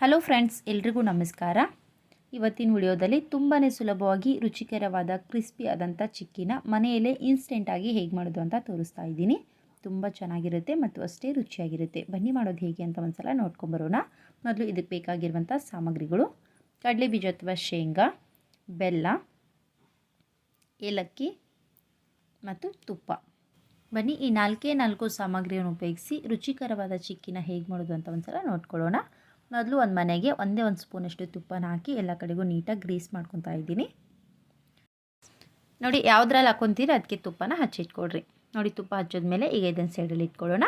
Hello friends ಎಲ್ರಿಗೂ ನಮಸ್ಕಾರ. ಇವತ್ತಿನ ವಿಡಿಯೋದಲ್ಲಿ ತುಂಬಾ ಸುಲಭವಾಗಿ ರುಚಿಕರವಾದ ಕ್ರಿಸ್ಪಿ ಆದಂಥ ಚಿಕ್ಕಿನ ಮನೆಯಲ್ಲೇ ಇನ್ಸ್ಟೆಂಟಾಗಿ ಹೇಗೆ ಮಾಡೋದು ಅಂತ ತೋರಿಸ್ತಾ ಇದ್ದೀನಿ. ತುಂಬ ಚೆನ್ನಾಗಿರುತ್ತೆ ಮತ್ತು ಅಷ್ಟೇ ರುಚಿಯಾಗಿರುತ್ತೆ. ಬನ್ನಿ ಮಾಡೋದು ಹೇಗೆ ಅಂತ ಒಂದ್ಸಲ ನೋಡ್ಕೊಂಬರೋಣ ಮೊದಲು ಇದಕ್ಕೆ ಬೇಕಾಗಿರುವಂಥ ಸಾಮಗ್ರಿಗಳು. ಕಡಲೆ ಬೀಜ ಅಥವಾ ಶೇಂಗಾ, ಬೆಲ್ಲ, ಏಲಕ್ಕಿ ಮತ್ತು ತುಪ್ಪ. ಬನ್ನಿ ಈ ನಾಲ್ಕೇ ನಾಲ್ಕು ಸಾಮಗ್ರಿಯನ್ನು ಉಪಯೋಗಿಸಿ ರುಚಿಕರವಾದ ಚಿಕ್ಕಿನ ಹೇಗೆ ಮಾಡೋದು ಅಂತ ಒಂದ್ಸಲ ನೋಡ್ಕೊಳ್ಳೋಣ. ಮೊದಲು ಒಂದು ಮನೆಗೆ ಒಂದೇ ಒಂದು ಸ್ಪೂನಷ್ಟು ತುಪ್ಪನ ಹಾಕಿ ಎಲ್ಲ ಕಡೆಗೂ ನೀಟಾಗಿ ಗ್ರೀಸ್ ಮಾಡ್ಕೊತಾ ಇದ್ದೀನಿ. ನೋಡಿ ಯಾವುದ್ರಲ್ಲಿ ಹಾಕೊತೀರಿ ಅದಕ್ಕೆ ತುಪ್ಪನ ಹಚ್ಚಿಟ್ಕೊಡ್ರಿ ನೋಡಿ ತುಪ್ಪ ಹಚ್ಚೋದ್ಮೇಲೆ ಈಗ ಇದನ್ನು ಸೈಡಲ್ಲಿ ಇಟ್ಕೊಳ್ಳೋಣ.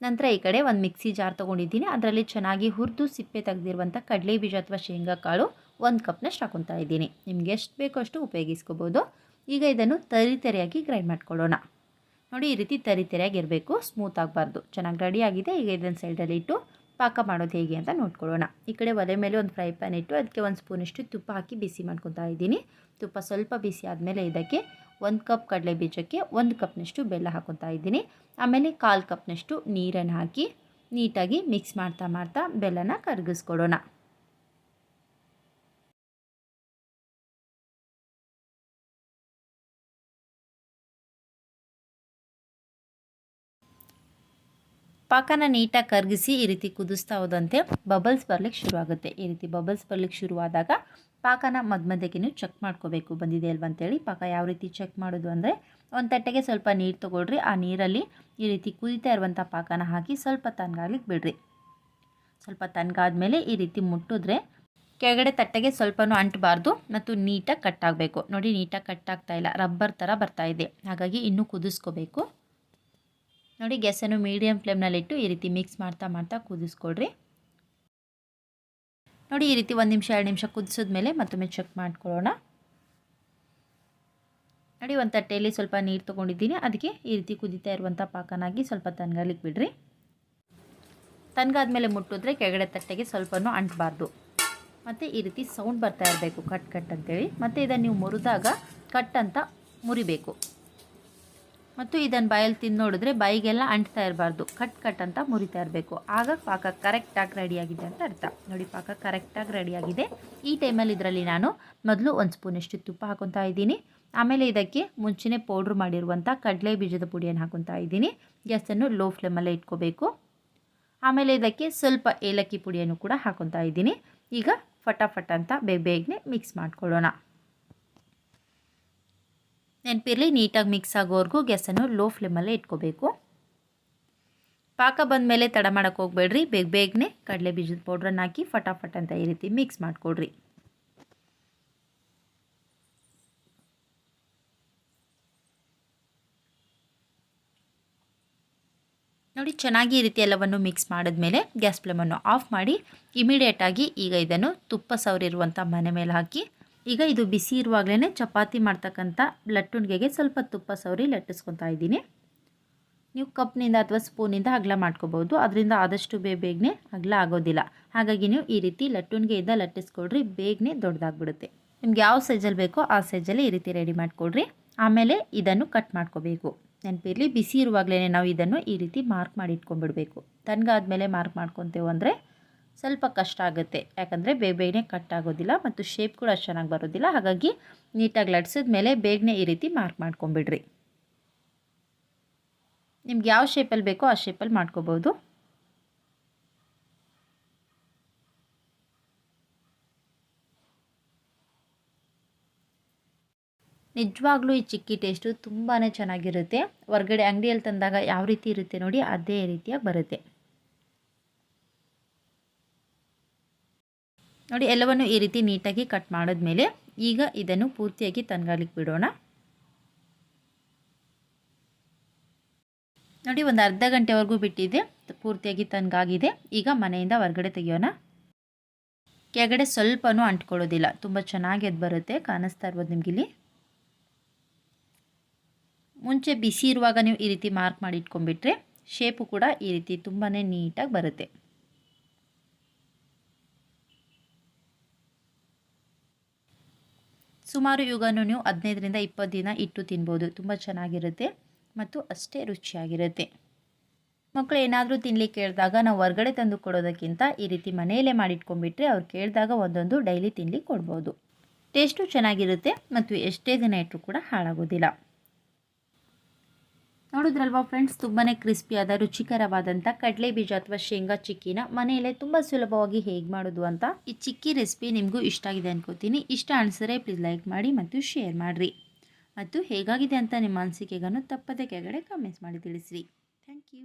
ನಂತರ ಈ ಕಡೆ ಒಂದು ಮಿಕ್ಸಿ ಜಾರ್ ತೊಗೊಂಡಿದ್ದೀನಿ. ಅದರಲ್ಲಿ ಚೆನ್ನಾಗಿ ಹುರಿದು ಸಿಪ್ಪೆ ತೆಗೆದಿರುವಂಥ ಕಡಲೆ ಬೀಜ ಅಥವಾ ಶೇಂಗಾ ಕಾಳು ಒಂದು ಕಪ್ನಷ್ಟು ಹಾಕೊತಾ ಇದ್ದೀನಿ. ನಿಮಗೆ ಎಷ್ಟು ಬೇಕೋ ಅಷ್ಟು ಉಪಯೋಗಿಸ್ಕೋಬೋದು. ಈಗ ಇದನ್ನು ತರಿ ತರಿಯಾಗಿ ಗ್ರೈಂಡ್ ಮಾಡ್ಕೊಳ್ಳೋಣ. ನೋಡಿ ಈ ರೀತಿ ತರಿ ತರಿಯಾಗಿರಬೇಕು ಸ್ಮೂತ್ ಆಗಬಾರ್ದು. ಚೆನ್ನಾಗಿ ರೆಡಿ ಆಗಿದೆ. ಈಗ ಇದನ್ನು ಸೈಡಲ್ಲಿ ಇಟ್ಟು ಪಾಕ ಮಾಡೋದು ಹೇಗೆ ಅಂತ ನೋಡ್ಕೊಳ್ಳೋಣ. ಈ ಕಡೆ ಒಲೆ ಮೇಲೆ ಒಂದು ಫ್ರೈ ಪ್ಯಾನ್ ಇಟ್ಟು ಅದಕ್ಕೆ ಒಂದು ಸ್ಪೂನಷ್ಟು ತುಪ್ಪ ಹಾಕಿ ಬಿಸಿ ಮಾಡ್ಕೊತಾ ಇದ್ದೀನಿ. ತುಪ್ಪ ಸ್ವಲ್ಪ ಬಿಸಿ ಆದಮೇಲೆ ಇದಕ್ಕೆ ಒಂದು ಕಪ್ ಕಡಲೆ ಬೀಜಕ್ಕೆ ಒಂದು ಕಪ್ನಷ್ಟು ಬೆಲ್ಲ ಹಾಕೊತಾ ಇದ್ದೀನಿ. ಆಮೇಲೆ ಕಾಲು ಕಪ್ನಷ್ಟು ನೀರನ್ನು ಹಾಕಿ ನೀಟಾಗಿ ಮಿಕ್ಸ್ ಮಾಡ್ತಾ ಮಾಡ್ತಾ ಬೆಲ್ಲನ ಕರಗಿಸ್ಕೊಡೋಣ ಪಾಕನ ನೀಟಾಗಿ ಕರಗಿಸಿ ಈ ರೀತಿ ಕುದಿಸ್ತಾ ಹೋದಂತೆ ಬಬಲ್ಸ್ ಬರ್ಲಿಕ್ಕೆ ಶುರುವಾಗುತ್ತೆ. ಈ ರೀತಿ ಬಬಲ್ಸ್ ಬರ್ಲಿಕ್ಕೆ ಶುರುವಾದಾಗ ಪಾಕನ ಮಧ್ಯ ಮಧ್ಯಕ್ಕೆ ನೀವು ಚೆಕ್ ಮಾಡ್ಕೋಬೇಕು. ಬಂದಿದೆ ಅಲ್ವ ಅಂತೇಳಿ ಪಾಕ ಯಾವ ರೀತಿ ಚೆಕ್ ಮಾಡೋದು ಅಂದರೆ ಒಂದು ತಟ್ಟೆಗೆ ಸ್ವಲ್ಪ ನೀರು ತೊಗೊಳ್ರಿ. ಆ ನೀರಲ್ಲಿ ಈ ರೀತಿ ಕುದಿತಾ ಇರುವಂಥ ಪಾಕನ ಹಾಕಿ ಸ್ವಲ್ಪ ತನ್ಗಾಗ್ಲಿಕ್ಕೆ ಬಿಡ್ರಿ. ಸ್ವಲ್ಪ ತಣ್ಣಗಾದ್ಮೇಲೆ ಈ ರೀತಿ ಮುಟ್ಟಿದ್ರೆ ಕೆಳಗಡೆ ತಟ್ಟೆಗೆ ಸ್ವಲ್ಪನೂ ಅಂಟಬಾರ್ದು ಮತ್ತು ನೀಟಾಗಿ ಕಟ್ಟಾಗಬೇಕು ನೋಡಿ ನೀಟಾಗಿ ಕಟ್ಟಾಗ್ತಾ ಇಲ್ಲ. ರಬ್ಬರ್ ಥರ ಬರ್ತಾ ಇದೆ. ಹಾಗಾಗಿ ಇನ್ನೂ ಕುದಿಸ್ಕೋಬೇಕು. ನೋಡಿ ಗ್ಯಾಸನ್ನು ಮೀಡಿಯಮ್ ಫ್ಲೇಮ್ನಲ್ಲಿಟ್ಟು ಈ ರೀತಿ ಮಿಕ್ಸ್ ಮಾಡ್ತಾ ಮಾಡ್ತಾ ಕುದಿಸ್ಕೊಡ್ರಿ ನೋಡಿ ಈ ರೀತಿ ಒಂದು ನಿಮಿಷ, ಎರಡು ನಿಮಿಷ ಕುದಿಸಿದ್ಮೇಲೆ ಮತ್ತೊಮ್ಮೆ ಚೆಕ್ ಮಾಡ್ಕೊಳ್ಳೋಣ. ನೋಡಿ ಒಂದು ತಟ್ಟೆಯಲ್ಲಿ ಸ್ವಲ್ಪ ನೀರು ತೊಗೊಂಡಿದ್ದೀನಿ. ಅದಕ್ಕೆ ಈ ರೀತಿ ಕುದಿತಾ ಇರುವಂಥ ಪಾಕನಾಗಿ ಸ್ವಲ್ಪ ತನ್ಗಾಲಿಕ್ಕೆ ಬಿಡ್ರಿ ತನ್ಗಾದ್ಮೇಲೆ ಮುಟ್ಟಿದ್ರೆ ಕೆಳಗಡೆ ತಟ್ಟೆಗೆ ಸ್ವಲ್ಪನೂ ಅಂಟಬಾರ್ದು. ಮತ್ತು ಈ ರೀತಿ ಸೌಂಡ್ ಬರ್ತಾ ಇರಬೇಕು ಕಟ್ ಕಟ್ ಅಂತೇಳಿ. ಮತ್ತು ಇದನ್ನು ನೀವು ಮುರಿದಾಗ ಕಟ್ ಅಂತ ಮುರಿಬೇಕು. ಮತ್ತು ಇದನ್ನು ಬಾಯಲ್ಲಿ ತಿಂದು ನೋಡಿದ್ರೆ ಬಾಯಿಗೆಲ್ಲ ಅಂಟ್ತಾ ಇರಬಾರ್ದು. ಕಟ್ ಕಟ್ ಅಂತ ಮುರಿತಾ ಇರಬೇಕು. ಆಗ ಪಾಕ ಕರೆಕ್ಟಾಗಿ ರೆಡಿಯಾಗಿದೆ ಅಂತ ಅರ್ಥ. ನೋಡಿ, ಪಾಕ ಕರೆಕ್ಟಾಗಿ ರೆಡಿಯಾಗಿದೆ ಈ ಟೈಮಲ್ಲಿ ಇದರಲ್ಲಿ ನಾನು ಮೊದಲು ಒಂದು ಸ್ಪೂನಷ್ಟು ತುಪ್ಪ ಹಾಕೊತಾ ಇದ್ದೀನಿ. ಆಮೇಲೆ ಇದಕ್ಕೆ ಮುಂಚೆನೇ ಪೌಡ್ರ್ ಮಾಡಿರುವಂಥ ಕಡಲೆ ಬೀಜದ ಪುಡಿಯನ್ನು ಹಾಕೊತಾ ಇದ್ದೀನಿ. ಗ್ಯಾಸನ್ನು ಲೋ ಫ್ಲೇಮಲ್ಲೇ ಇಟ್ಕೋಬೇಕು. ಆಮೇಲೆ ಇದಕ್ಕೆ ಸ್ವಲ್ಪ ಏಲಕ್ಕಿ ಪುಡಿಯನ್ನು ಕೂಡ ಹಾಕೊತಾ ಇದ್ದೀನಿ. ಈಗ ಫಟಾಫಟ್ ಅಂತ ಬೇಗ ಬೇಗನೆ ಮಿಕ್ಸ್ ಮಾಡ್ಕೊಳ್ಳೋಣ. ನೆನಪಿರಲಿ, ನೀಟಾಗಿ ಮಿಕ್ಸ್ ಆಗೋವರೆಗೂ ಗ್ಯಾಸನ್ನು ಲೋ ಫ್ಲೇಮಲ್ಲೇ ಇಟ್ಕೋಬೇಕು. ಪಾಕ ಬಂದ ಮೇಲೆ ತಡ ಮಾಡೋಕ್ಕೆ ಹೋಗಬೇಡ್ರಿ. ಬೇಗ ಬೇಗನೆ ಕಡಲೆ ಬೀಜದ ಪೌಡ್ರನ್ನು ಹಾಕಿ ಫಟಾಫಟ್ ಅಂತ ಈ ರೀತಿ ಮಿಕ್ಸ್ ಮಾಡಿಕೊಡ್ರಿ. ನೋಡಿ, ಚೆನ್ನಾಗಿ ಈ ರೀತಿ ಎಲ್ಲವನ್ನು ಮಿಕ್ಸ್ ಮಾಡಿದ್ಮೇಲೆ ಗ್ಯಾಸ್ ಫ್ಲೇಮನ್ನು ಆಫ್ ಮಾಡಿ ಇಮಿಡಿಯೇಟಾಗಿ ಈಗ ಇದನ್ನು ತುಪ್ಪ ಸವರಿರುವಂಥ ಮನೆ ಮೇಲೆ ಹಾಕಿ ಈಗ ಇದು ಬಿಸಿ ಇರುವಾಗಲೇ ಚಪಾತಿ ಮಾಡ್ತಕ್ಕಂಥ ಲಟ್ಟುಣಿಗೆಗೆ ಸ್ವಲ್ಪ ತುಪ್ಪ ಸವರಿ ಲಟ್ಟಿಸ್ಕೊತಾ ಇದ್ದೀನಿ. ನೀವು ಕಪ್ನಿಂದ ಅಥವಾ ಸ್ಪೂನಿಂದ ಅಗಲ ಮಾಡ್ಕೋಬೋದು. ಅದರಿಂದ ಆದಷ್ಟು ಬೇಗ ಬೇಗನೆ ಅಗಲ ಆಗೋದಿಲ್ಲ. ಹಾಗಾಗಿ ನೀವು ಈ ರೀತಿ ಲಟ್ಟುಣಿಗೆಯಿಂದ ಲಟ್ಟಿಸ್ಕೊಡ್ರಿ, ಬೇಗನೆ ದೊಡ್ಡದಾಗ್ಬಿಡುತ್ತೆ ನಿಮ್ಗೆ ಯಾವ ಸೈಜಲ್ಲಿ ಬೇಕೋ ಆ ಸೈಜಲ್ಲಿ ಈ ರೀತಿ ರೆಡಿ ಮಾಡಿಕೊಡ್ರಿ. ಆಮೇಲೆ ಇದನ್ನು ಕಟ್ ಮಾಡ್ಕೋಬೇಕು. ನೆನಪಿರಲಿ, ಬಿಸಿ ಇರುವಾಗಲೇ ನಾವು ಇದನ್ನು ಈ ರೀತಿ ಮಾರ್ಕ್ ಮಾಡಿ ಇಟ್ಕೊಂಡ್ಬಿಡ್ಬೇಕು ತಣ್ಣಗಾದ್ಮೇಲೆ ಮಾರ್ಕ್ ಮಾಡ್ಕೊತೇವೆ ಅಂದರೆ ಸ್ವಲ್ಪ ಕಷ್ಟ ಆಗುತ್ತೆ. ಯಾಕಂದರೆ ಬೇಗ ಬೇಗನೆ ಕಟ್ ಆಗೋದಿಲ್ಲ ಮತ್ತು ಶೇಪ್ ಕೂಡ ಅಷ್ಟು ಚೆನ್ನಾಗಿ ಬರೋದಿಲ್ಲ. ಹಾಗಾಗಿ ನೀಟಾಗಿ ಲಟ್ಸಿದ ಮೇಲೆ ಬೇಗನೆ ಈ ರೀತಿ ಮಾರ್ಕ್ ಮಾಡ್ಕೊಂಬಿಡ್ರಿ ನಿಮ್ಗೆ ಯಾವ ಶೇಪಲ್ಲಿ ಬೇಕೋ ಆ ಶೇಪಲ್ಲಿ ಮಾಡ್ಕೋಬೋದು. ನಿಜವಾಗ್ಲೂ ಈ ಚಿಕ್ಕಿ ಟೇಸ್ಟು ತುಂಬಾ ಚೆನ್ನಾಗಿರುತ್ತೆ. ಹೊರಗಡೆ ಅಂಗಡಿಯಲ್ಲಿ ತಂದಾಗ ಯಾವ ರೀತಿ ಇರುತ್ತೆ ನೋಡಿ, ಅದೇ ರೀತಿಯಾಗಿ ಬರುತ್ತೆ. ನೋಡಿ, ಎಲ್ಲವನ್ನು ಈ ರೀತಿ ನೀಟಾಗಿ ಕಟ್ ಮಾಡಿದ್ಮೇಲೆ ಈಗ ಇದನ್ನು ಪೂರ್ತಿಯಾಗಿ ತನ್ಗಾಲಿಕ್ಕೆ ಬಿಡೋಣ. ನೋಡಿ, ಒಂದು ಅರ್ಧ ಗಂಟೆವರೆಗೂ ಬಿಟ್ಟಿದೆ, ಪೂರ್ತಿಯಾಗಿ ತನ್ಗಾಗಿದೆ ಈಗ ಮನೆಯಿಂದ ಹೊರಗಡೆ ತೆಗಿಯೋಣ. ಕೆಳಗಡೆ ಸ್ವಲ್ಪನೂ ಅಂಟ್ಕೊಳ್ಳೋದಿಲ್ಲ. ತುಂಬ ಚೆನ್ನಾಗಿ ಅದು ಬರುತ್ತೆ, ಕಾಣಿಸ್ತಾ ಇರ್ಬೋದು ನಿಮಗಿಲ್ಲಿ. ಮುಂಚೆ ಬಿಸಿ ಇರುವಾಗ ನೀವು ಈ ರೀತಿ ಮಾರ್ಕ್ ಮಾಡಿ ಇಟ್ಕೊಂಡ್ಬಿಟ್ರೆ, ಶೇಪು ಕೂಡ ಈ ರೀತಿ ತುಂಬಾ ನೀಟಾಗಿ ಬರುತ್ತೆ. ಸುಮಾರು ಇವುಗಳನ್ನು ನೀವು ಹದಿನೈದರಿಂದ ಇಪ್ಪತ್ತು ದಿನ ಇಟ್ಟು ತಿನ್ಬೋದು. ತುಂಬ ಚೆನ್ನಾಗಿರುತ್ತೆ ಮತ್ತು ಅಷ್ಟೇ ರುಚಿಯಾಗಿರುತ್ತೆ. ಮಕ್ಕಳು ಏನಾದರೂ ತಿನ್ಲಿಕ್ಕೆ ಕೇಳಿದಾಗ ನಾವು ಹೊರ್ಗಡೆ ತಂದು ಕೊಡೋದಕ್ಕಿಂತ ಈ ರೀತಿ ಮನೆಯಲ್ಲೇ ಮಾಡಿಟ್ಕೊಂಡ್ಬಿಟ್ರೆ ಅವ್ರು ಕೇಳಿದಾಗ ಒಂದೊಂದು ಡೈಲಿ ತಿನ್ಲಿಕ್ಕೆ ಕೊಡ್ಬೋದು. ಟೇಸ್ಟು ಚೆನ್ನಾಗಿರುತ್ತೆ ಮತ್ತು ಎಷ್ಟೇ ದಿನ ಇಟ್ಟರೂ ಕೂಡ ಹಾಳಾಗೋದಿಲ್ಲ. ನೋಡಿದ್ರಲ್ವಾ ಫ್ರೆಂಡ್ಸ್ ತುಂಬಾ ಕ್ರಿಸ್ಪಿಯಾದ ರುಚಿಕರವಾದಂಥ ಕಡಲೆ ಬೀಜ ಅಥವಾ ಶೇಂಗಾ ಚಿಕ್ಕಿನ ಮನೆಯಲ್ಲೇ ತುಂಬ ಸುಲಭವಾಗಿ ಹೇಗೆ ಮಾಡೋದು ಅಂತ ಈ ಚಿಕ್ಕಿ ರೆಸಿಪಿ ನಿಮಗೂ ಇಷ್ಟ ಆಗಿದೆ ಅನ್ಕೋತೀನಿ. ಇಷ್ಟ ಅನಿಸಿದ್ರೆ ಪ್ಲೀಸ್ ಲೈಕ್ ಮಾಡಿ ಮತ್ತು ಶೇರ್ ಮಾಡಿರಿ. ಮತ್ತು ಹೇಗಾಗಿದೆ ಅಂತ ನಿಮ್ಮ ಅನಿಸಿಕೆಗನ್ನು ತಪ್ಪದೆ ಕೆಳಗಡೆ ಕಮೆಂಟ್ಸ್ ಮಾಡಿ ತಿಳಿಸಿರಿ. Thank you